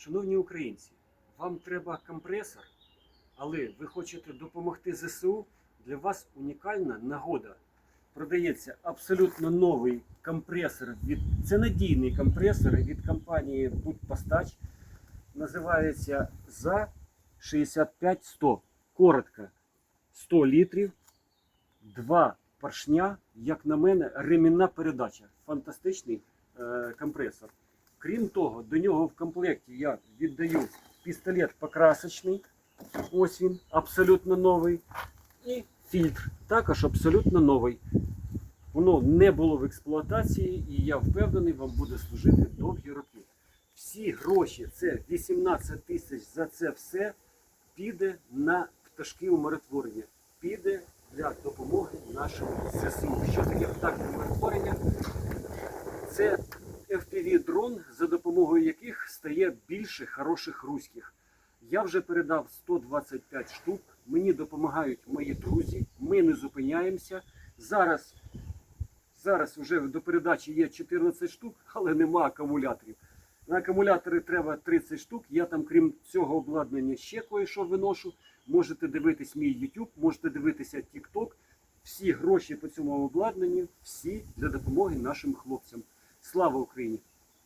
Шановні українці, вам треба компресор, але ви хочете допомогти ЗСУ. Для вас унікальна нагода. Продається абсолютно новий компресор від це надійний компресор від компанії Будьпостач. Називається за 65-100. Коротко 100 літрів, два поршня, як на мене, ремінна передача. Фантастичний е, компресор. Крім того, до нього в комплекті я віддаю пістолет покрасочний. Ось він, абсолютно новий. І фільтр також абсолютно новий. Воно не було в експлуатації, і я впевнений, вам буде служити довгі роки. Всі гроші, це 18 тисяч за це все, піде на пташки умиротворення. Піде для допомоги нашим ЗСУ. Що таке птахи умиротворення? Це FPV-дрон, за допомогою яких стає більше хороших руських. Я вже передав 125 штук. Мені допомагають мої друзі. Ми не зупиняємося. Зараз, зараз вже до передачі є 14 штук, але нема акумуляторів. На акумулятори треба 30 штук. Я там, крім цього обладнання, ще кое-що виношу. Можете дивитись мій YouTube, можете дивитися TikTok. Всі гроші по цьому обладнанню, всі для допомоги нашим хлопцям. Слава Україні!